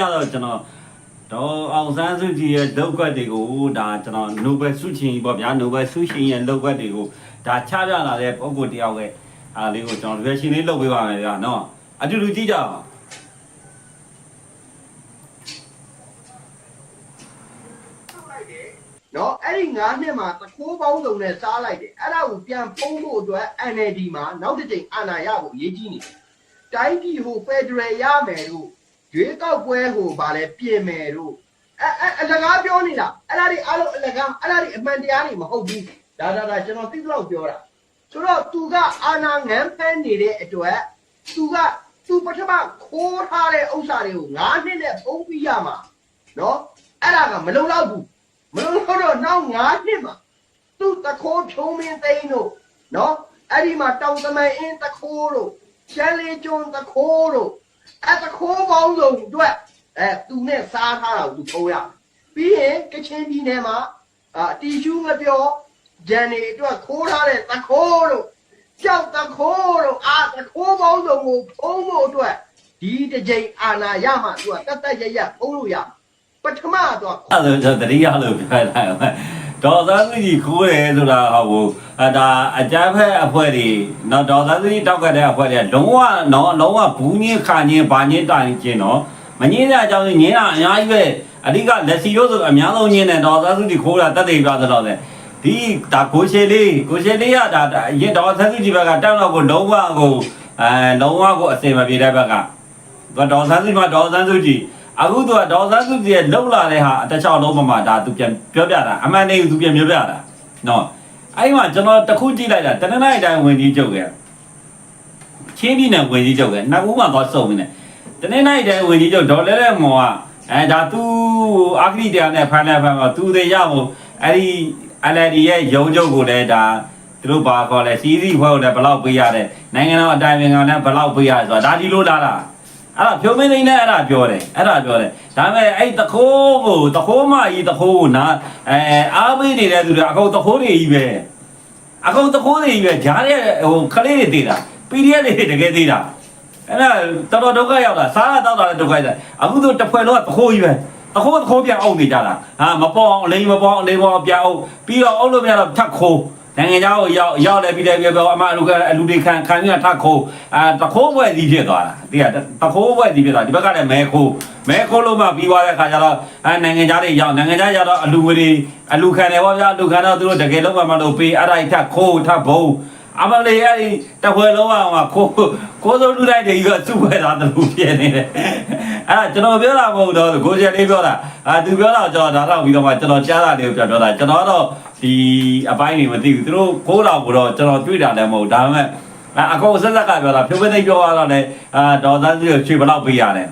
ရတော့ကျွန်တော်ဒေါ်အောင်ဆန်းစုကြည်ရဲ့လောက်ကွက်တွေကိုဒါကျွန်တော်နိုဘယ်ဆုရှင်ကြီးပေါ့ဗျာနိုဘယ်ဆုရှင်ရဲ့လောက်ကွက်တွေကိုဒါချပြလာတဲ့ပုံကိုတယောက်ရဲ့အားလေးကိုကျွန်တော်ရွေးရှင်လေးလုပ်ပေးပါမယ်ဗျာနော်အတူတူကြည့်ကြအောင်လိုက်တယ်နော်အဲ့ဒီ9နှစ်မှာသခိုးပေါင်းစုံနဲ့စားလိုက်တယ်အဲ့ဒါကိုပြန်ပုံးဖို့အတွက် NLD မှာနောက်တစ်ချိန်အာဏာရဖို့အရေးကြီးနေတယ်တိုင်းပြည်ဟိုဖက်ဒရယ်ရမယ်လို့ ရွေးကောက်ပွဲဟိုဗာလဲပြင်မယ်လို့အဲအဲအလကားပြောနေတာအဲ့ဒါတွေအားလုံးအလကားအဲ့ဒါတွေအမှန်တရားတွေမဟုတ်ဘူးဒါဒါဒါကျွန်တော်သိသလောက်ပြောတာဆိုတော့သူကအာဏာငံဖဲနေတဲ့အတွက်သူကသူပထမခိုးထားတဲ့ဥစ္စာတွေကို9နှစ်နဲ့ပုံပြီးရမှာနော်အဲ့ဒါကမလုံလောက်ဘူးမလို့တော့နောက်9နှစ်မှာသူ့တခိုးဖြုံးမင်းသိန်းတို့နော်အဲ့ဒီမှာတောင်သမန်အင်းတခိုးတို့ရှမ်းလေးကျွန်းတခိုးတို့ အဲ့တခိုးပေါင်းစုံအတွက်အဲသူနဲ့စားထားတာကိုသူထုံးရပြီးရင်ကချင်ပြည်နယ်မှာအာတီရှူးမပြောဂျန်နေအတွက်ခိုးထားတဲ့တခိုးတို့ကြောက်တခိုးတို့အာတခိုးပေါင်းစုံကိုဖုံးဖို့အတွက်ဒီတစ်ကြိမ်အာနာရမှသူကတတ်တတ်ရရဖုံးလို့ရပထမတော့အဲ့ဒါကျွန်တော်တတိယလို့ပြောတာဒေါ်သားစုကြီးခိုးတယ်ဆိုတာဟောအဒါအကြမ်းဖက်အဖွဲ့တွေနော်ဒေါ်သားစုကြီးတောက်ကတဲ့အဖွဲ့တွေလုံးဝနော်လုံးဝဘူးညင်းခါညင်းဘာညင်းတိုင်ကျင်နော်မငင်းတဲ့အကြောင်းညင်းတာအများကြီးပဲအဓိကလက်စီရိုးဆိုအများဆုံးညင်းတယ်ဒေါ်သားစုကြီးခိုးတာတက်တယ်ပြသတော့လေဒီဒါကိုရှေလေးကိုရှေလေးကဒါရင်ဒေါ်သားစုကြီးဘက်ကတောက်တော့ကိုလုံးဝကိုအဲလုံးဝကိုအစင်မပြေတဲ့ဘက်ကဒေါ်ဆန်းစုမှာဒေါ်ဆန်းစုကြီးအခုသူကဒေါ်ဆန်းစုကြည်ရဲ့လှုပ်လာတဲ့ဟာအတချောင်းလုံးမှာဒါသူပြန်ပြောပြတာအမှန်တည်းသူပြန်ပြောပြတာနော် အဲ့ဒီမှာကျွန်တော်တခုကြည့်လိုက်တာတနင်္လာနေ့တိုင်းဝင်ကြီးကျုပ်ရဲ့ချင်းပြည်နယ်ဝင်ကြီးကျုပ်ရဲ့နောက်ဦးမှာသွားစုံနေတယ်တနင်္လာနေ့တိုင်းဝင်ကြီးကျုပ်ဒေါ်လဲလဲမော်ကအဲဒါသူအာခရီတရားနဲ့ဖန်လဲဖန်ကသူတွေရဖို့အဲ့ဒီ LD ရဲ့ရုံးချုပ်ကိုလည်းဒါသူတို့ဘာခေါ်လဲစီးစီးဖွဲ့ကိုလည်းဘယ်လောက်ပေးရတယ်နိုင်ငံတော်အတိုင်းအမြံနဲ့ဘယ်လောက်ပေးရဆိုတာဒါဒီလိုလာတာ အဲ့ဒါဖြိုးမင်းသိန်းနဲ့အဲ့ဒါပြောတယ်အဲ့ဒါပြောတယ်ဒါပေမဲ့အဲ့တခိုးကိုတခိုးမကြီးတခိုးကိုနာအဲအားပေးနေတဲ့သူတွေအကုန်တခိုးတွေကြီးပဲအကုန်တခိုးတွေကြီးပဲဂျားတဲ့ဟိုခလေးတွေသေးတာ PDF တွေတကယ်သေးတာအဲ့ဒါတော်တော်ဒုက္ခရောက်တာစားရတော့တာလည်းဒုက္ခရောက်တာအခုတို့တစ်ဖွဲ့လုံးကတခိုးကြီးပဲတခိုးတခိုးပြန်အုပ်နေကြတာဟာမပေါအောင်အလိမ်မပေါအောင်အလိမ်မပေါအောင်ပြန်အုပ်ပြီးတော့အုပ်လို့မရတော့ထပ်ခိုး နိုင်ငံသားကိုရောက်ရောက်လဲပြီးတယ်ပြောပြောအမလူကအလူတွေခံခံရထပ်ခိုးအာတခိုးဘွဲ့ကြီးဖြစ်သွားတာတိရတခိုးဘွဲ့ကြီးဖြစ်သွားဒီဘက်ကလည်းမဲခိုးမဲခိုးလို့မှပြီးသွားတဲ့ခါကျတော့အဲနိုင်ငံသားတွေရောက်နိုင်ငံသားရောက်တော့အလူငွေတွေအလူခံတယ်ဗောဗျာအလူခံတော့သူတို့တကယ်လုံးမှမလို့ပေးအဲ့ဒါထပ်ခိုးထပ်ဘုံအမလေးအဲ့ဒီတခွဲလုံးကခိုး ခိုးစိုးလူတိုင်းတွေကစုခွဲတာတူဖြစ်နေတယ်အဲ့ဒါကျွန်တော်ပြောတာမဟုတ်တော့ကိုကျယ်လေးပြောတာအာသူပြောတာကျွန်တော်ဒါတော့ပြီးတော့မှကျွန်တော်ကြားတာလေးကိုပြောတာကျွန်တော်တော့ဒီအပိုင်းတွေမသိဘူးသူတို့ခိုးတာကိုတော့ကျွန်တော်တွေ့တာလည်းမဟုတ်ဒါပေမဲ့အကောင်ဆက်ဆက်ကပြောတာဖြိုးပသိပြောရတော့လေအာဒေါ်သားကြီးရွှေဘလောက်ပေးရတယ်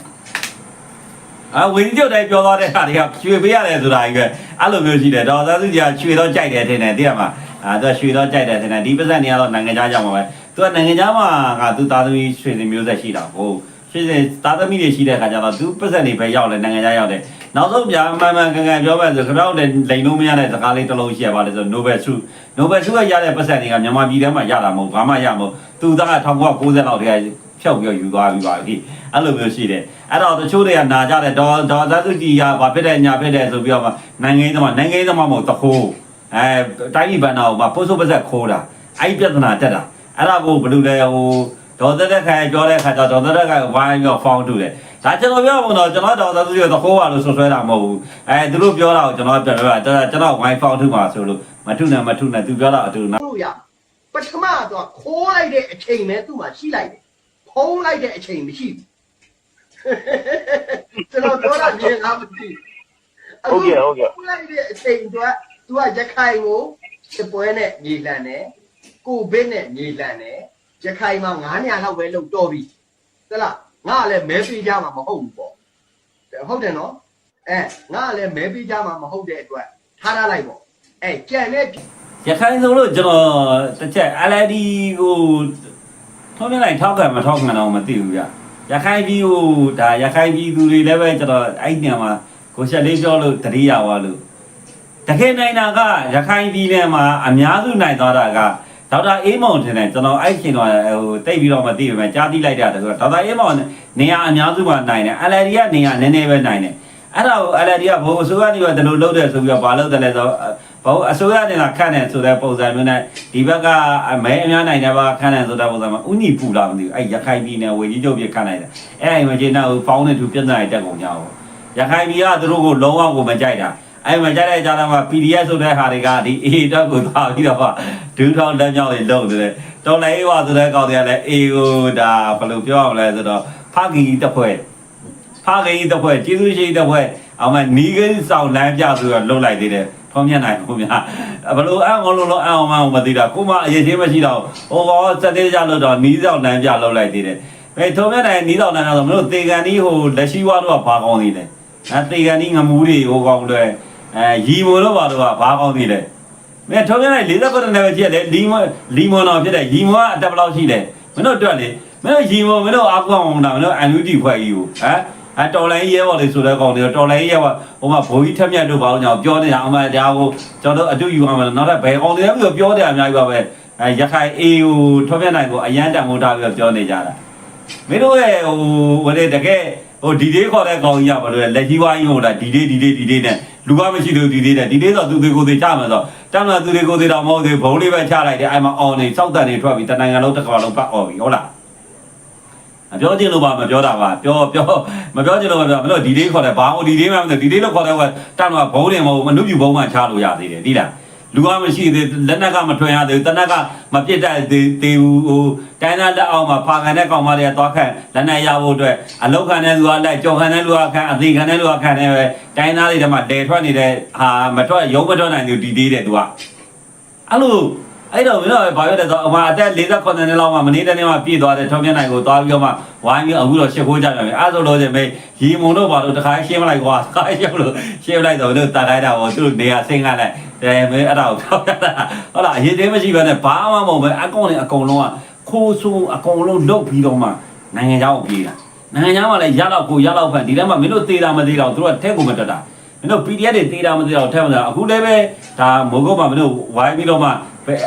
အဝင်းကျုပ်တိုင်းပြောသွားတဲ့ဟာတွေကရွှေပေးရတယ်ဆိုတာကြီးပဲအဲ့လိုမျိုးရှိတယ်ဒေါ်သားစုကြီးကရွှေတော့ကြိုက်တယ်ထင်တယ်သိရမှာအာသူကရွှေတော့ကြိုက်တယ်ထင်တယ်ဒီပတ်စံနေရတော့နိုင်ငံခြားကြောင်ပါပဲ သူကနိုင်ငံခြားမှာကသူသားသမီးရွှေစင်မျိုးဆက်ရှိတာဟုတ်ရွှေစင်သားသမီးတွေရှိတဲ့ခါကျတော့သူပတ်စံတွေပဲရောက်လဲနိုင်ငံခြားရောက်တယ်နောက်ဆုံးပြအမှန်မှန်ကန်ကန်ပြောမယ်ဆိုခရောက်တဲ့လိန်လို့မရတဲ့စကားလေးတစ်လုံးရှိရပါလေဆို Nobel ဆု Nobel ဆုကရတဲ့ပတ်စံတွေကမြန်မာပြည်ထဲမှာရတာမဟုတ်ဘာမှရမဟုတ်သူသားက1990လောက်တည်းကဖြောက်ပြီးယူသွားပြီးပါပြီအဲ့လိုမျိုးရှိတယ်အဲ့တော့တချို့တွေကနာကြတယ်ဒေါ်ဒေါ်သစုကြည်ကဘာဖြစ်တယ်ညာဖြစ်တယ်ဆိုပြီးတော့မှနိုင်ငံရေးသမားနိုင်ငံရေးသမားမဟုတ်တခိုးအဲတိုင်းပြည်ဘဏ္ဍာကိုမှပို့ဆိုးပါဆက်ခိုးတာအဲ့ဒီပြဿနာတက်တာ အဲ့ဒါကိုဘယ်လိုလဲဟိုဒေါ်သက်သက်ခိုင်ပြောတဲ့အခါကျတော့ဒေါ်သက်သက်ခိုင်ဝိုင်းပြီးဖောင်းတူတယ်ဒါကျွန်တော်ပြောမှာတော့ကျွန်တော်ဒေါ်သက်သက်ကြီးတော့ခိုးပါလို့ဆွဆွဲတာမဟုတ်ဘူးအဲသူတို့ပြောတာကိုကျွန်တော်ပြန်ပြောတာကျွန်တော်ဝိုင်းဖောင်းထုမှာဆိုလို့မထုနဲ့မထုနဲ့သူပြောတာအတူနော်လို့ရပထမတော့ခိုးလိုက်တဲ့အချိန်ပဲသူ့မှာရှိလိုက်တယ်ဖုံးလိုက်တဲ့အချိန်မရှိဘူးကျွန်တော်ပြောတာမြင်လားမသိဟုတ်ကဲ့ဟုတ်ကဲ့ခိုးလိုက်တဲ့အချိန်တော့သူကရခိုင်ကိုစပွဲနဲ့ညီလန်တယ် ကိုဗစ်နဲ့ညီလန်တယ်ရခိုင်မှာ9ညလောက်ပဲလုံတော်ပြီသလားငါကလည်းမဲပေးကြမှာမဟုတ်ဘူးပေါ့ဟုတ်တယ်နော်အဲငါကလည်းမဲပေးကြမှာမဟုတ်တဲ့အတွက်ထားထားလိုက်ပေါ့အဲကြံတဲ့ရခိုင်ဆိုလို့ကျွန်တော်တစ်ချက် LD ကိုထုံးပြလိုက်ထောက်ခံမထောက်ခံတော့မသိဘူးဗျရခိုင်ပြည်ကိုဒါရခိုင်ပြည်သူတွေလည်းပဲကျွန်တော်အဲ့ညမှာကိုချက်လေးပြောလို့တတိယဝါလို့တကယ်နိုင်တာကရခိုင်ပြည်နယ်မှာအများစုနိုင်သွားတာက ဒေါက်တာအေးမောင်ထင်တယ်ကျွန်တော်အဲ့ချိန်တော့ဟိုတိတ်ပြီးတော့မသိပေမဲ့ကြားသိလိုက်တာတဆိုတော့ဒေါက်တာအေးမောင်နေရာအများစုမှာနိုင်တယ် LRD ကနေရာနည်းနည်းပဲနိုင်တယ်အဲ့ဒါကို LRD ကဘိုးအစိုးရနေပဲဒီလိုလုပ်တယ်ဆိုပြီးတော့ဘာလုပ်တယ်လဲဆိုတော့ဘိုးအစိုးရနေလာခန့်တယ်ဆိုတဲ့ပုံစံမျိုးနဲ့ဒီဘက်ကအမဲအများနိုင်တဲ့ဘက်ကခန့်တယ်ဆိုတဲ့ပုံစံမှာဥညီပူလာမသိဘူးအဲ့ရခိုင်ပြည်နယ်ဝေကြီးချုပ်ပြခန့်လိုက်တယ်အဲ့အိမ်မှာကျင်းတော့ဖောင်းနေသူပြဿနာတက်ကုန်ကြအောင်ရခိုင်ပြည်ကသူတို့ကိုလုံးဝကိုမကြိုက်တာ အဲ့မှာကြားတဲ့ကြားတော့မှာ PDF ဆိုတဲ့ဟာတွေကဒီ A တော့ကိုသွားပြီးတော့ဒူးထောင်းလက်မြောက်တွေလုံနေတယ်တော်လိုက်ဝါဆိုတဲ့ကောင်တွေကလည်း A ကိုဒါဘယ်လိုပြောအောင်လဲဆိုတော့ဖကီတစ်ဖွဲ့ဖကီတစ်ဖွဲ့ကျေးဇူးရှိတစ်ဖွဲ့အောင်မနီးကင်းဆောင်လမ်းပြဆိုတော့လုံလိုက်သေးတယ်ထုံးမြတ်နိုင်ခုများဘယ်လိုအအောင်လို့လို့အအောင်မအောင်မသိတာကိုမအရေးချင်းမရှိတော့ဟိုကောစက်သေးကြလို့တော့နီးဆောင်လမ်းပြလုံလိုက်သေးတယ်အဲထုံးမြတ်နိုင်နီးဆောင်လမ်းပြဆိုမလို့တေကန်ဒီဟိုလက်ရှိဝါတော့ဘာကောင်းသေးလဲအဲတေကန်ဒီငမူးတွေဟိုကောင်းတွေ အဲရီမို့တော့ဘာတော့ဘာကောင်းသေးလဲမင်းထုံးပြလိုက်49နဲ့ပဲကြည့်လေလီမလီမွန်တော်ဖြစ်တဲ့ရီမွန်ကအတက်ဘယ်လောက်ရှိလဲမင်းတို့တွေ့လေမင်းတို့ရီမွန်မင်းတို့အာကွန်အောင်တာမင်းတို့အန်ယူတီဖွဲ့ကြီးကိုဟမ်အတော်လိုင်းရဲဘော်လေးဆိုတဲ့ကောင်တွေတော်လိုင်းရဲဘော်ဟိုမှာဘိုးကြီးထက်မြတ်တို့ဘာလို့ညောင်ပြောနေတာအမှဒါကိုကျွန်တော်တို့အတူယူအောင်မလို့နောက်ထပ်ဘယ်ကောင်တွေလဲပြီးပြောတယ်အများကြီးပါပဲအဲရခိုင်အေကိုထွန်းပြနိုင်ကိုအရန်တန်မိုးထားပြီးပြောနေကြတာမင်းတို့ရဲ့ဟိုဝလေတကယ်ဟိုဒီလေးခေါ်တဲ့ကောင်ကြီးကဘာလို့လဲလက်ကြီးဝိုင်းဟိုလားဒီလေးဒီလေးဒီလေးနဲ့ လူကမရှိလို့ဒီလေးနဲ့ဒီလေးဆိုသူတွေကိုယ်သေးချမှာဆိုတမ်းလာသူတွေကိုယ်သေးတော့မဟုတ်သေးဘုံလေးပဲချလိုက်တယ်အဲ့မှာအော်နေစောက်တန်နေထွက်ပြီးတနိုင်ငံလုံးတစ်ခါလုံးပတ်အော်ပြီဟုတ်လားမပြောချင်လို့ပါမပြောတာပါပြောပြောမပြောချင်လို့ပါပြောမလို့ဒီလေးခေါ်တယ်ဘာလို့ဒီလေးမှမသိဒီလေးလို့ခေါ်တယ်ကတမ်းလာဘုံနေမဟုတ်မနုပြဘုံမှချလို့ရသေးတယ်ဒီလား လူကမရှိသေးလက်နက်ကမထွင်ရသေးဘူးတနက်ကမပြစ်တတ်သေးသေးဘူးဟိုတိုင်းသားလက်အောက်မှာဖာခံတဲ့ကောင်မတွေကသွားခန့်လက်နက်ရဖို့အတွက်အလောက်ခံတဲ့လူကလိုက်ကြော်ခံတဲ့လူကခန့်အသေးခံတဲ့လူကခန့်နေပဲတိုင်းသားတွေတည်းမှာတဲထွက်နေတဲ့ဟာမထွက်ရုံးမထွက်နိုင်ဘူးဒီသေးတယ်သူကအဲ့လိုအဲ့တော့မင်းတို့ဘာပြောလဲဆိုအမအသက်48နှစ်လောက်မှမနေ့တနေ့မှပြည့်သွားတဲ့ထုံးမြနိုင်ကိုသွားပြီးတော့မှဝိုင်းပြီးအခုတော့ရှစ်ခိုးကြပြန်ပြီအဲ့ဆိုလို့ချင်းမေရီမုံတို့ဘာလို့တခါရှင်းမလိုက်ကွာတခါရှင်းလို့ရှင်းလိုက်တော့တို့တာခိုင်းတာပေါ့သူတို့နေရာဆင်းခိုင်းလိုက် တယ်မင်းအဲ့ဒါကိုပြောပြတာဟုတ်လားအရေးသေးမရှိဘဲနဲ့ဘာမှမဟုတ်ပဲအကောင်နဲ့အကောင်လုံးကခိုးဆိုးအကောင်လုံးလုတ်ပြီးတော့မှနိုင်ငံเจ้าကိုပြေးတာနိုင်ငံเจ้าကလည်းရတော့ကိုရတော့ဖန်ဒီထဲမှာမင်းတို့သေးတာမသေးတော့သူတို့ကထဲကိုမတက်တာမင်းတို့ PDF တွေသေးတာမသေးတော့ထဲမှာအခုလည်းပဲဒါမိုးကုတ်မှာမင်းတို့ဝိုင်းပြီးတော့မှဟို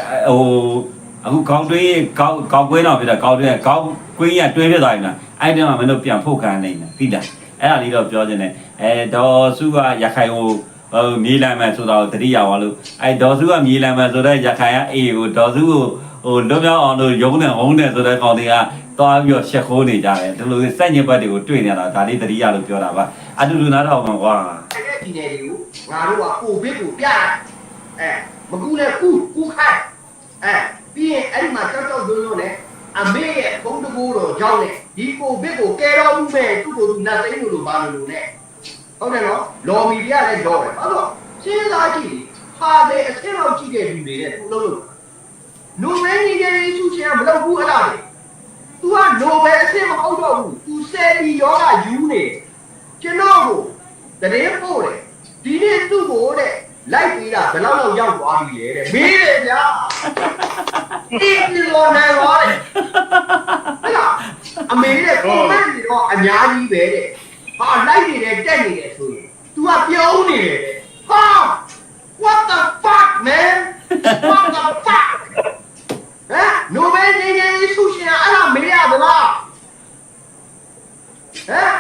အခုကောင်းတွေးကောင်းကောင်းကွင်းတော့ဖြစ်တာကောင်းတွေးကောင်းကွင်းရတွဲဖြစ်သွားပြီလားအဲ့ဒီမှာမင်းတို့ပြန်ဖုတ်ခံနေတယ်သိလားအဲ့ဒါလေးတော့ပြောခြင်းနဲ့အဲဒေါ်စုကရခိုင်ကို ဟိုမြေးလမ်းမယ်ဆိုတော့တတိယဝါလို့အဲဒေါ်စုကမြေးလမ်းမယ်ဆိုတော့ရခိုင်ကအေးကိုဒေါ်စုကိုဟိုလွတ်မြောက်အောင်လို့ရုံးနေဟုံးနေဆိုတဲ့ကောင်တွေကသွားပြီးတော့ရှက်ခိုးနေကြတယ်ဒီလိုစက်ညစ်ဘက်တွေကိုတွေ့နေတာဒါလေးတတိယလို့ပြောတာပါအတူတူနားထောင်မှာကွာတဲ့ဒီနယ်တွေကိုငါတို့ကပို့ဘစ်ကိုပြတယ်အဲမကူနဲ့ကူကူခိုင်းအဲပြီးရင်အဲ့ဒီမှာကြောက်ကြောက်ရွံ့ရွံ့နဲ့အမေရဲ့ဘုံတကူတော်ကြောင်းနဲ့ဒီပို့ဘစ်ကိုကဲတော်မှုမဲ့သူ့ကိုယ်သူနတ်သိန်းလို့လို့ပါလို့လို့နဲ့ ဟုတ်တယ်နော်လော်မီတွေကလည်းတော့တယ်ဟုတ်တော့စဉ်းစားကြည့်ဟာလေအဆင့်လောက်ကြည့်ခဲ့ပြီလေတဲ့သူလုံးလို့လူမင်းကြီးကြီးစုချင်မလုပ်ဘူးအဲ့ဒါလေ तू ကလိုပဲအဆင့်မဟုတ်တော့ဘူး तू ဆယ်ပြီးယောဂယူနေကျွန်တော်ကိုတရင်ပို့တယ်ဒီနေ့သူ့ကိုတဲ့လိုက်ပြီးတာဘယ်လောက်လောက်ရောက်သွားပြီလဲတဲ့မေးတယ်ဗျာဒီဒီလိုနိုင်သွားတယ်ဟဲ့လားအမေတဲ့ comment တွေတော့အများကြီးပဲတဲ့ ဟာလိုက်နေတယ်တက်နေတယ်ဆိုရင် तू ကပြုံးနေတယ်တဲ့ဟာ what the fuck man what the fuck ဟမ်နိုဘယ်နေနေဆုရှင်အဲ့ဒါမေးရသလားဟမ်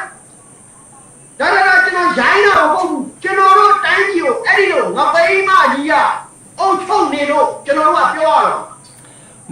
ဒါရတာကျွန်တော်ရိုင်းတာမဟုတ်ဘူးကျွန်တော်တို့တိုင်းပြည်ကိုအဲ့ဒီလိုငပိန်းမကြီးကအုပ်ချုပ်နေတော့ကျွန်တော်တို့ကပြောရတော့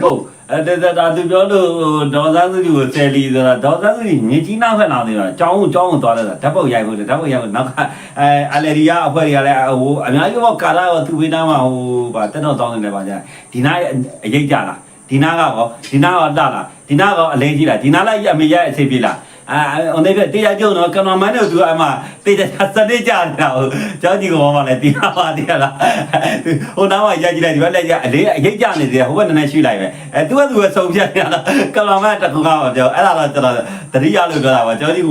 ဟုတ် အဲ့ဒါဒါသူပြောလို့ဒေါ်စန်းစုကြီးကိုဆယ်လီဆိုတာဒေါ်စန်းစုကြီးမြေကြီးနားဖက်လာနေတာအကြောင်းအကြောင်းကိုသွားလဲတာဓာတ်ပုတ်ရိုက်ဖို့ဓာတ်ပုတ်ရိုက်ဖို့နောက်ကအဲအလယ်ရီယာအဖွဲ့တွေကလည်းဟိုအများကြီးတော့ကာလာရောသူဝေးနားမှာဟိုဗာတက်တော့တောင်းနေတယ်ပါကြာဒီနားအရေးကြလားဒီနားကရောဒီနားကတလားဒီနားကအလဲကြီးလားဒီနားလိုက်အမေရဲ့အစီပြေလား အာဟိုနေပြတရားကြုံတော့ကမ္ဘာမန်တို့သူအမတေချာစတဲ့ကြနေတာဟိုကျောင်းကြီးကဘာမှလည်းတီးပါတီးလားဟိုနားမှာရကြည့်လိုက်ဒီဘက်လက်ကြအလေးအရေးကြနေတယ်ဟိုဘက်နည်းနည်းရှိလိုက်ပဲအဲသူကသူကစုံပြနေတာကမ္ဘာမန်တခုကပြောအဲ့ဒါတော့ကျွန်တော်တတိယလို့ပြောတာပါကျောင်းကြီးက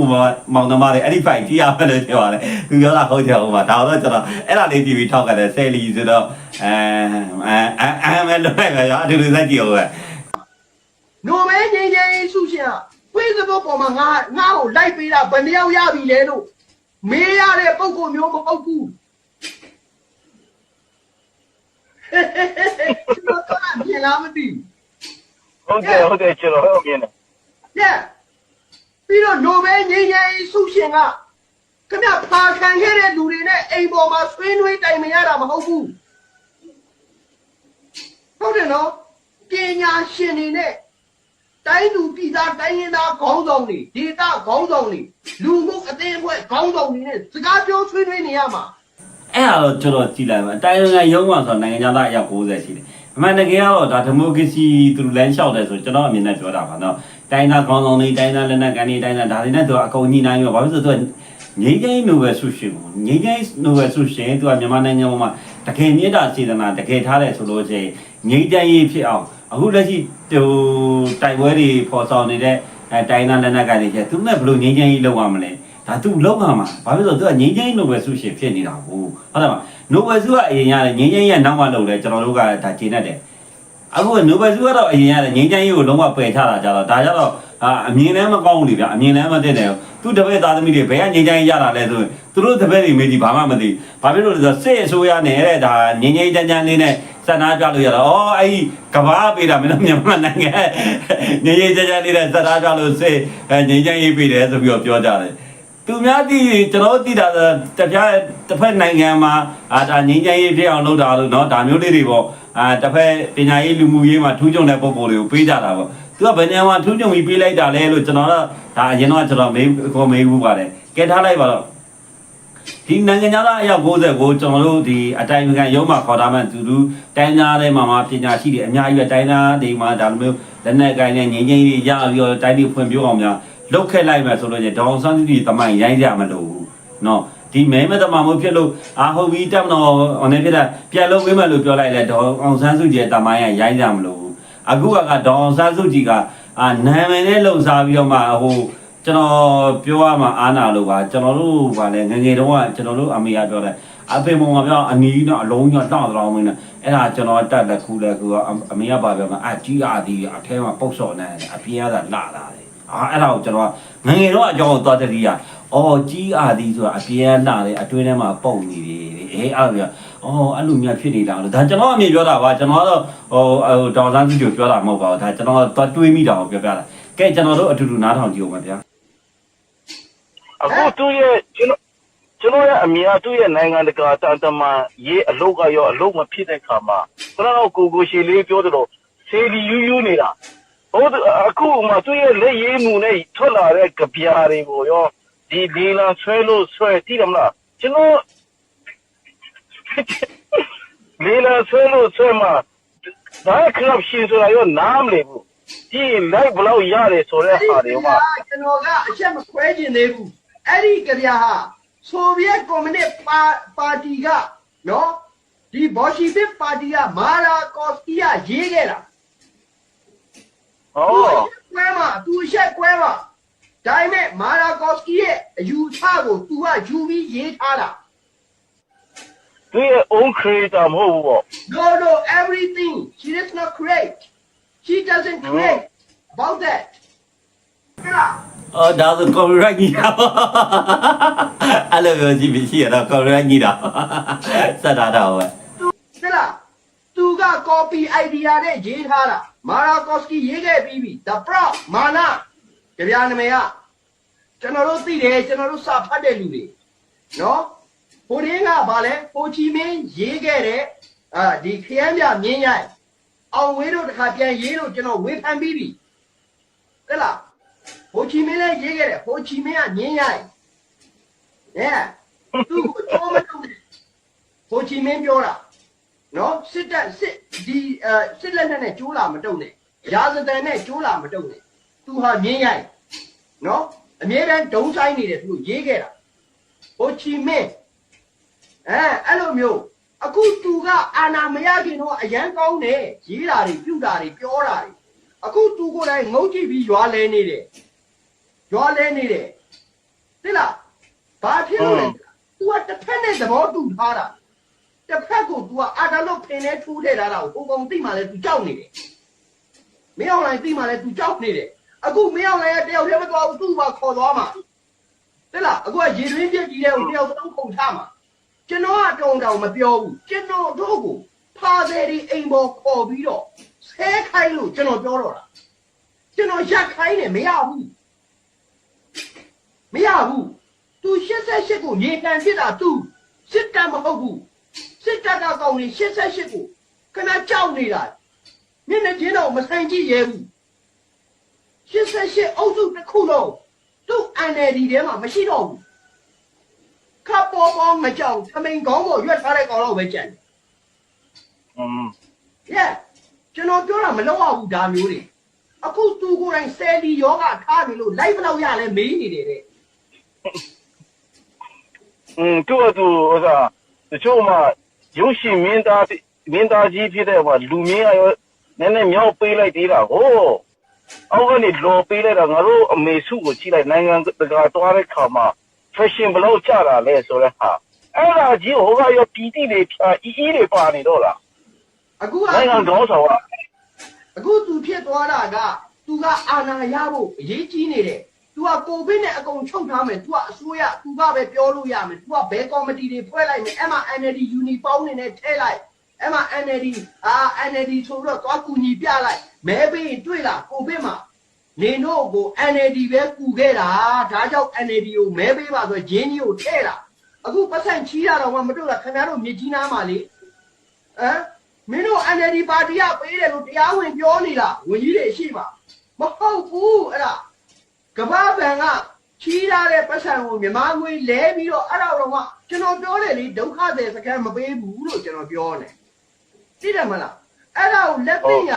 မောင်နှမတွေအဲ့ဒီဖိုင်တီးရမယ်လို့ပြောရတယ်သူပြောတာဟုတ်တယ်ဟိုမှာဒါတော့ကျွန်တော်အဲ့ဒါလေးကြည့်ပြီးထောက်ခဲ့တယ်ဆယ်လီဆိုတော့အဲအဲအဲမဲလို့ပဲရောအတူတူစက်ကြည့်အောင်ပဲနိုဘယ်ငြိမ်းချမ်းရေးဆုရှင်က Facebook ပေါ်မှာငါငါ့ကိုလိုက်ပေးတာဘယ်နှယောက်ရပြီလဲလို့မေးရတဲ့ပုံကိုမျိုးမဟုတ်ဘူးကျွန်တော်တော့မြင်လားမသိဘူးဟုတ်တယ်ဟုတ်တယ်ကျွန်တော်ဟုတ်မြင်တယ်ညပြီးတော့နိုဘယ်ငြိမ်းချမ်းရေးဆုရှင်ကခင်ဗျဖာခံခဲ့တဲ့လူတွေနဲ့အိမ်ပေါ်မှာဆွေးနွေးတိုင်ပင်ရတာမဟုတ်ဘူးဟုတ်တယ်နော်ပညာရှင်တွေနဲ့ တိုင်းသူပြည်သားတိုင်းရင်းသားခေါင်းဆောင်တွေဒေသခေါင်းဆောင်တွေလူမှုအသင်းအဖွဲ့ခေါင်းဆောင်တွေနဲ့စကားပြောဆွေးနွေးနေရမှာအဲ့ဒါတော့ကျွန်တော်ကြည့်လိုက်ပါအတိုင်းနိုင်ငံရုံးမှာဆိုနိုင်ငံသားအယောက်90ရှိတယ်အမှန်တကယ်ကတော့ဒါဒီမိုကရေစီသူလမ်းလျှောက်တယ်ဆိုကျွန်တော်အမြင်နဲ့ပြောတာပါနော်တိုင်းသားခေါင်းဆောင်တွေတိုင်းသားလက်နက်ကန်တွေတိုင်းသားဒါတွေနဲ့သူကအကုန်ညီနိုင်ရောဘာဖြစ်လို့သူကငြိမ်းချမ်းနိုဘယ်ဆုရှင်ကိုငြိမ်းချမ်းနိုဘယ်ဆုရှင်သူကမြန်မာနိုင်ငံမှာတကယ်မြတ်တာစေတနာတကယ်ထားတယ်ဆိုလို့ချင်းငြိမ်းချမ်းရေးဖြစ်အောင် အခုလက်ရှိဟိုတိုက်ပွဲတွေပေါ်ဆောင်နေတဲ့အဲတိုင်းသားလက်နက်ကန်တွေကျသူနဲ့ဘယ်လိုငြိမ်းချမ်းရေးလုပ်ရမလဲဒါသူလောက်မှာမှာဘာဖြစ်လို့သူကငင်းချင်းနိုဘယ်ဆုရှင်ဖြစ်နေတာကိုဟုတ်တယ်မနိုဘယ်ဆုကအရင်ရတယ်ငင်းချင်းရဲ့နောက်မှလုပ်လဲကျွန်တော်တို့ကဒါကျေနပ်တယ်အခုနိုဘယ်ဆုကတော့အရင်ရတယ်ငင်းချင်းကြီးကိုလုံးဝပယ်ချတာကြတော့ဒါကြတော့ အာအမြင်လည်းမကောင်းဘူးလေဗျအမြင်လည်းမသိတယ်သူတပည့်သားသမီးတွေဘယ်ကငင်းချင်းရတာလဲဆိုရင်သူတို့တပည့်တွေမေးကြည့်ဘာမှမသိဘာဖြစ်လို့လဲဆိုတော့စစ်အစိုးရနဲ့တဲ့ဒါငင်းချင်းချမ်းချမ်းလေးနဲ့စနာကြလို့ရတော့ဩအဲ့ဒီကဘာပေးတာမင်းတို့မြန်မာနိုင်ငံငင်းချင်းချမ်းချမ်းလေးနဲ့စနာကြလို့စစ်ငင်းချင်းရေးပေးတယ်ဆိုပြီးတော့ပြောကြတယ် သူများသိရင်ကျွန်တော်တို့သိတာဆိုတပြားတစ်ဖက်နိုင်ငံမှာအာဒါငင်းချမ်းရေးဖြစ်အောင်လုပ်တာလို့เนาะဒါမျိုးလေးတွေပေါ့အာတစ်ဖက်ပညာရေးလူမှုရေးမှာထူးချွန်တဲ့ပုံပုံတွေကိုပေးကြတာပေါ့ သူကဘယ်နေရာမှာထူးချွန်ပြီးပေးလိုက်တာလဲလို့ကျွန်တော်တော့ဒါအရင်တော့ကျွန်တော်မေးကိုမေးဘူးပါတယ်ကဲထားလိုက်ပါတော့ဒီနိုင်ငံသားအယောက်90ကိုကျွန်တော်တို့ဒီအတိုင်းအခံရုံးမှာခေါ်ထားမှသူတို့တိုင်းသားတွေမှာမှာပညာရှိတွေအများကြီးပဲတိုင်းသားတွေမှာဒါလိုမျိုးလက်နက်ကိုင်းနဲ့ငင်းချင်းကြီးရပြီးတော့တိုင်းပြည်ဖွံ့ဖြိုးအောင်များ လုတ်ခက်လိုက်မယ်ဆိုလို့ရင်ဒေါအောင်ဆန်းစုကြည်တမိုင်ရိုင်းကြမလို့ဘူးเนาะဒီမဲမတမမို့ဖြစ်လို့အာဟုတ်ပြီတက်မတော်ဟိုနေဖြစ်တာပြန်လုံးပေးမယ်လို့ပြောလိုက်လဲဒေါအောင်ဆန်းစုကြည်တမိုင်ကရိုင်းကြမလို့ဘူး အခုကကဒေါအောင်ဆန်းစုကြည်ကအာနာမည်နဲ့လှုပ်ရှားပြီးတော့မှဟိုကျွန်တော်ပြောရမှာအာနာလို့ပါကျွန်တော်တို့ဗာလဲငငယ်တုန်းကကျွန်တော်တို့အမေကပြောတယ်အဖေမောင်ကပြောအနီးတော့အလုံးကြီးတော့တောင်းတော်မင်းနဲ့အဲ့ဒါကျွန်တော်တက်လက်ခုလက်ခုကအမေကပါပြောမှာအကြီးရသည်အထဲမှာပုတ်စော်နေတယ်အပြင်းရတာလာလာတယ်အာအဲ့ဒါကိုကျွန်တော်ငငယ်တော့အကြောင်းကိုသွားတတိယအော်ကြီးအာသည်ဆိုတာအပြင်းလာတယ်အတွင်းထဲမှာပုံနေတယ်အေးအဲ့လိုပြော အော်အဲ့လိုများဖြစ်နေတာလို့ဒါကျွန်တော်အမြင်ပြောတာပါကျွန်တော်ကတော့ဟိုဟိုဒေါ်စန်းစုကြိုပြောတာမဟုတ်ပါဘူးဒါကျွန်တော်သွားတွေးမိတာကိုပြောပြတာကဲကျွန်တော်တို့အတူတူနားထောင်ကြည့်အောင်ပါဗျာအခုသူ့ရဲ့ကျွန်တော်ကျွန်တော်ရဲ့အမြင်ကသူ့ရဲ့နိုင်ငံတကာတန်တမာရေးအလုပ်ကရောအလုပ်မဖြစ်တဲ့ခါမှာကျွန်တော်ကိုကိုရှီလေးပြောတယ်လို့စေလီယူးယူးနေတာဟုတ်တယ်အခုမှသူ့ရဲ့လက်ရည်မှုနဲ့ထွက်လာတဲ့ကြပြားတွေကိုရောဒီဒီလာဆွဲလို့ဆွဲတိတယ်မလားကျွန်တော် လေလာဆွဲလို့ဆွဲမှာဒါခလပ်ရှင်ဆိုတာရောနားမလည်ဘူးဒီလိုက်ဘလောက်ရတယ်ဆိုတဲ့ဟာတွေမှာကျွန်တော်ကအချက်မခွဲကျင်သေးဘူးအဲ့ဒီကြပြာဟာဆိုဗီယက်ကွန်မြူနစ်ပါတီကနော်ဒီဘော်ရှီဗစ်ပါတီကမာရာကော်စကီကရေးခဲ့တာဟောကွဲမှာသူအချက်ကွဲမှာဒါပေမဲ့မာရာကော်စကီရဲ့အယူဆကိုသူကယူပြီးရေးထားတာ သူရဲ့ own creator မဟုတ်ဘူးပေါ့ no no everything she does not create she doesn't create about that ဟဲ့လားအော်ဒါဆိုကော်ရိုက်ကြီးတာအဲ့လိုမျိုးကြည့်ပြီးရှိရတော့ကော်ရိုက်ကြီးတာစက်တာတော့ပဲဟဲ့လားသူက copy idea နဲ့ရေးထားတာမာရာကော့စကီရေးခဲ့ပြီးပြီ the pro မာနာကြပြာနာမည်ကကျွန်တော်တို့သိတယ်ကျွန်တော်တို့စာဖတ်တဲ့လူတွေနော် ဟိုရင်းကဗာလဲဟိုချီမင်းရေးခဲ့တဲ့အာဒီခရမ်းပြမြင်းရိုက်အောင်ဝေးတို့တခါပြန်ရေးလို့ကျွန်တော်ဝေဖန်ပြီးပြီဟဲ့လားဟိုချီမင်းလည်းရေးခဲ့တယ်ဟိုချီမင်းကမြင်းရိုက်နဲသူ့ကိုတော့မလုပ်နဲ့ဟိုချီမင်းပြောတာနော်စစ်တပ်စစ်ဒီအဲစစ်လက်နက်နဲ့ကျိုးလာမတုံနဲ့ရာဇသန်နဲ့ကျိုးလာမတုံနဲ့သူဟာမြင်းရိုက်နော်အမြဲတမ်းဒုံဆိုင်နေတယ်သူတို့ရေးခဲ့တာဟိုချီမင်း အဲအဲ့လိုမျိုးအခုသူကအာနာမရခင်တော့အရန်ကောင်းတယ်ရေးတာတွေပြုတာတွေပြောတာတွေအခုသူကိုယ်တိုင်ငုတ်ကြည့်ပြီးရွာလဲနေတယ်ရွာလဲနေတယ်သိလားဘာဖြစ်လို့လဲသူကတစ်ဖက်နဲ့သဘောတူထားတာ တစ်ဖက်ကို तू ကအာတာလို့ဖင်နေထိုးထည့်ထားတာကိုကိုကောင်သိမှလဲ तू ကြောက်နေတယ်မင်းအောင်လိုင်းသိမှလဲ तू ကြောက်နေတယ်အခုမင်းအောင်လိုင်းကတယောက်တည်းမသွားဘူးသူ့ဘာခေါ်သွားမှာသိလားအခုကရေတွင်းပြက်ကြီးတဲ့ကိုတယောက်သုံးခုန်ထားမှာ ကျွန်တော်ကတုံတောင်မပြောဘူးကျွန်တော်တို့ကိုဖဖာသေးဒီအိမ်ပေါ်ခေါ်ပြီးတော့ဆဲခိုင်းလို့ကျွန်တော်ပြောတော့တာကျွန်တော်ရက်ခိုင်းတယ်မရဘူးမရဘူး तू 88ကိုရေတန်ဖြစ်တာ तू စစ်တပ်မဟုတ်ဘူးစစ်တပ်ကကောင်းနေ88ကိုခဏကြောက်နေတာမျက်နှာချင်းတော့မဆိုင်ကြည့်ရဲဘူး88အုပ်စုတစ်ခုလုံးသူ့ NLD ထဲမှာမရှိတော့ဘူး ခပ်ပေါ်ပေါ်မကြောက်သမင်ကောင်းပေါ်ရွက်ထားတဲ့ကောင်တော့ပဲကြံတယ် อืม ။ Yeah ကျွန်တော်ပြောတာမလောက်အောင်ဘူးဒါမျိုးတွေအခုသူကိုယ်တိုင်ဆယ်လီယောဂထားပြီလို့ live ဘလောက်ရလဲမေးနေတယ်တဲ့ อืมသူ့အတူဥစားတချို့မှရုပ်ရှင်မင်းသားမင်းသားကြီးဖြစ်တဲ့ဟိုလူမင်းအရောနည်းနည်းမြောက်ပေးလိုက်သေးတာဟိုအောက်ကနေလော်ပေးလိုက်တာငါတို့အမေစုကိုကြည့်လိုက်နိုင်ငံတကာတွားတဲ့ခါမှာ fashion ဘလို့ကြတာလဲဆိုတော့ဟာအဲ့ဒါကြီးဟိုကရောပီတိတွေဖြာအီအီတွေပါနေတော့လားအခုကနိုင်ငံတော်ဆောင်ကအခုသူဖြစ်သွားတာကသူကအာဏာရဖို့အရေးကြီးနေတယ်သူကကိုဗစ်နဲ့အကုန်ချုပ်ထားမယ်သူကအစိုးရသူကပဲပြောလို့ရမယ်သူကဘဲကော်မတီတွေဖွဲ့လိုက်မယ်အဲ့မှာ NLD uniform တွေနဲ့ထည့်လိုက်အဲ့မှာ NLD အာ NLD ဆိုတော့သွားကူညီပြလိုက်မဲပေးရင်တွေ့လားကိုဗစ်မှာ နေတို့ကို NLD ပဲကူခဲ့တာ။ဒါကြောင့် NLD ကိုမဲပေးပါဆိုဂျင်းကြီးကိုထည့်လာ။အခုပတ်စံချီးရတော့မှမတွေ့လားခင်ဗျားတို့မြစ်ကြီးနားမှာလေ။ဟမ်မင်းတို့ NLD ပါတီကပေးတယ်လို့တရားဝင်ပြောနေတာဝင်ကြီးတွေရှိမှာမဟုတ်ဘူးအဲ့ဒါကမ္ဘာဘဏ်ကချီးထားတဲ့ပတ်စံကိုမြန်မာငွေလဲပြီးတော့အဲ့ဒါတော့ကကျွန်တော်ပြောတယ်လေဒုက္ခသည်စကန်မပေးဘူးလို့ကျွန်တော်ပြောတယ်သိတယ်မလားအဲ့ဒါကိုလက်သိရ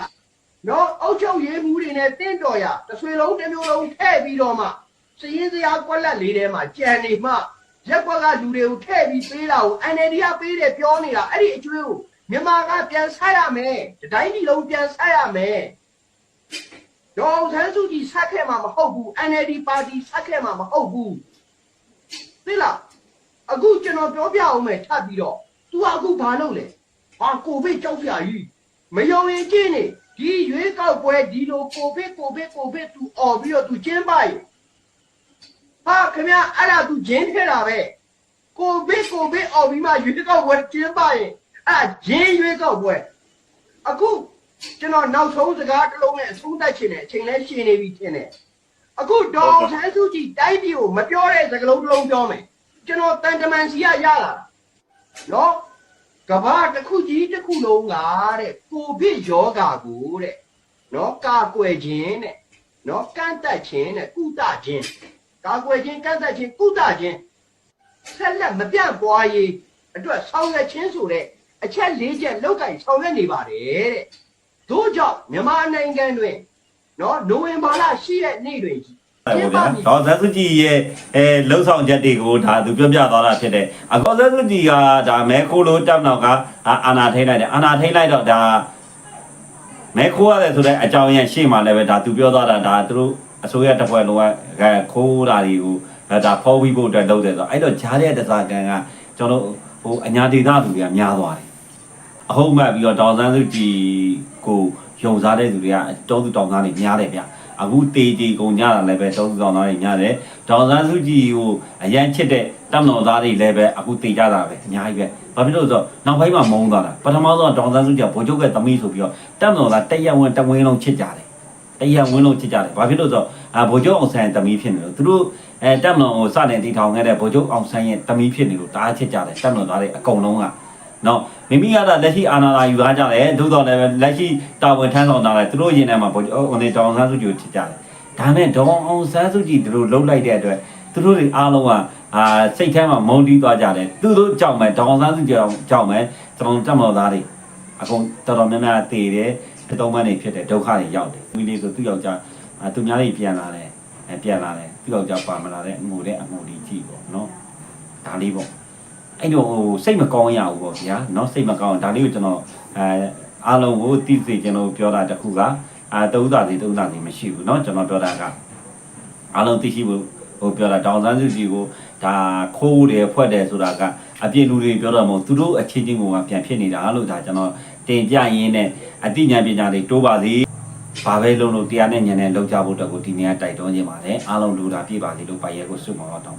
နော်အုတ်ချုပ်ရေးမှုတွေနဲ့တင့်တော်ရတစ်ဆွေလုံးတစ်မျိုးလုံးထည့်ပြီးတော့မှစည်ရင်စရာကွက်လက်လေးထဲမှာကြံနေမှရက်ကွက်ကလူတွေကိုထည့်ပြီးပေးတာကို NLD ကပေးတယ်ပြောနေတာအဲ့ဒီအကျွေးကိုမြန်မာကပြန်ဆက်ရမယ်တတိုင်းပြည်လုံးပြန်ဆက်ရမယ်ဒေါ်အောင်ဆန်းစုကြည်ဆက်ခဲ့မှာမဟုတ်ဘူး NLD ပါတီဆက်ခဲ့မှာမဟုတ်ဘူးသိလားအခုကျွန်တော်ပြောပြအောင်မယ်ထပ်ပြီးတော့ तू အခုဘာလုပ်လဲဟာကိုဗစ်ကြောက်စရာကြီးမယုံရင်ကြည့်နေ ဒီရွေးကောက်ပွဲဒီလိုကိုဗစ်ကိုဗစ်ကိုဗစ်သူអော်ပြီးတော့သူကျင်းပရဟာခင်ဗျအဲ့ဒါသူကျင်းခဲ့တာပဲကိုဗစ်ကိုဗစ်អော်ပြီးမှရွေးကောက်ပွဲကျင်းပရင်အဲ့ဂျင်းရွေးကောက်ပွဲအခုကျွန်တော်နောက်ဆုံးစကားတစ်လုံးနဲ့အဆုံးသတ်ချင်တယ်အချိန်လဲရှင်းနေပြီထင်တယ်အခုဒေါ်ဆန်းစုကြည်တိုက်ပြည်ကိုမပြောတဲ့စကားလုံးတစ်လုံးပြောမယ်ကျွန်တော်တန်တမန်စီကရလာနော် ကဘာတစ်ခုကြီးတစ်ခုလုံးကတဲ့ကိုဗစ်ယောဂါကိုတဲ့နော်ကာကွယ်ခြင်းတဲ့နော်ကန့်တက်ခြင်းတဲ့ကုသခြင်းကာကွယ်ခြင်းကန့်တက်ခြင်းကုသခြင်းဆက်လက်မပြန့်ပွားရေးအတွက်ဆောင်ရွက်ခြင်းဆိုတဲ့အချက်၄ချက်လောက်ကင်ဆောင်ရွက်နေပါတယ်တဲ့တို့ကြောင့်မြန်မာနိုင်ငံတွင်နော်နိုဝင်ဘာလ10ရက်နေ့တွင် ဟုတ်ဗျာဒေါ်သစုကြည်ရဲ့အဲလှုပ်ဆောင်ချက်တွေကိုဒါသူပြောပြသွားတာဖြစ်တယ်အကောသစုကြည်ကဒါမဲခိုးလို့တပ်နောက်ကအာနာထိန်လိုက်တယ်အာနာထိန်လိုက်တော့ဒါမဲခိုးရတယ်ဆိုတဲ့အကြောင်းရင်းရှေ့မှာလည်းပဲဒါသူပြောသွားတာဒါသူတို့အစိုးရတပ်ဖွဲ့လုံးကခိုးတာတွေကိုဒါဖော်ပြီးဖို့အတွက်လုပ်တယ်ဆိုတော့အဲ့တော့ဂျားတဲ့တစားကန်ကကျွန်တော်ဟိုအညာဒေသသူတွေကများသွားတယ်အဟုတ်မှတ်ပြီးတော့ဒေါ်စန်းစုကြည်ကိုယုံစားတဲ့သူတွေကတောသူတောင်သားတွေများတယ်ဗျ အခုတေတီကုန်ကြတာလည်းပဲတောသူတောင်သားတွေများတယ်ဒေါ်စန်းစုကြည်ကိုအရန်ချစ်တဲ့တမတော်သားတွေလည်းပဲအခုတေကြတာပဲအများကြီးပဲဘာဖြစ်လို့လဲဆိုတော့နောက်ပိုင်းမှာမုန်းသွားတာပထမဆုံးဒေါ်စန်းစုကြည်ကဗိုလ်ချုပ်ရဲ့သမီးဆိုပြီးတော့တမတော်သားတရက်ဝင်တဝင်းလုံးချစ်ကြတယ်တရက်ဝင်လုံးချစ်ကြတယ်ဘာဖြစ်လို့ဆိုတော့အာဗိုလ်ချုပ်အောင်ဆန်းရဲ့သမီးဖြစ်နေလို့သူတို့အဲတမတော်ကိုစတင်တည်ထောင်ခဲ့တဲ့ဗိုလ်ချုပ်အောင်ဆန်းရဲ့သမီးဖြစ်နေလို့တအားချစ်ကြတယ်တမတော်သားတွေအကုန်လုံးက နော်မိမိကတော့လက်ရှိအာဏာသာယူထားကြတယ်သို့တော်လည်းပဲလက်ရှိတာဝန်ထမ်းဆောင်တာလည်းသူတို့ရင်ထဲမှာပေါ့ဟိုနေတောင်ဆန်းစုကြည်ကိုချစ်ကြတယ်ဒါနဲ့ဒေါအောင်အောင်ဆန်းစုကြည်သူတို့လှုပ်လိုက်တဲ့အတွက်သူတို့တွေအားလုံးကအာစိတ်ထဲမှာမုန်းတီးသွားကြတယ်သူတို့ကြောက်မယ်ဒေါအောင်ဆန်းစုကြည်ကြောက်မယ်ကျွန်တော်တက်မတော်သားတွေအကုန်တော်တော်များများတည်တယ်တုံးမန်းတွေဖြစ်တယ်ဒုက္ခတွေရောက်တယ်မိလေးဆိုသူ့ယောက်ျားအာသူများတွေပြန်လာတယ်အဲပြန်လာတယ်သူ့ယောက်ျားပါမလာတဲ့အမှုတဲ့အမှုဒီကြည့်ပေါ့နော်ဒါလေးပေါ့ အဲ့တော့ဟိုစိတ်မကောင်းရဘူးပေါ့ဗျာเนาะစိတ်မကောင်းဒါလေးကိုကျွန်တော်အဲအားလုံးကိုသိစေကျွန်တော်ပြောတာတခုကအာတုံးသားစီတုံးသားစီမရှိဘူးเนาะကျွန်တော်ပြောတာကအားလုံးသိရှိဖို့ဟိုပြောတာတောင်ဆန်းစုကြည်ကိုဒါခိုးတယ်ဖွက်တယ်ဆိုတာကအပြည့်လူတွေပြောတော့မဟုတ်သူတို့အချင်းချင်းကပြန်ဖြစ်နေတာလို့ဒါကျွန်တော်တင်ပြရင်းနဲ့အသိဉာဏ်ပညာတွေတိုးပါစေဘာပဲလုံးလို့တရားနဲ့ဉာဏ်နဲ့လောက်ကြဖို့အတွက်ကိုဒီနေ့ကတိုက်တွန်းခြင်းပါတယ်အားလုံးလူတာပြည့်ပါစေလို့ပိုင်ရဲကိုဆုမတော်တောင်း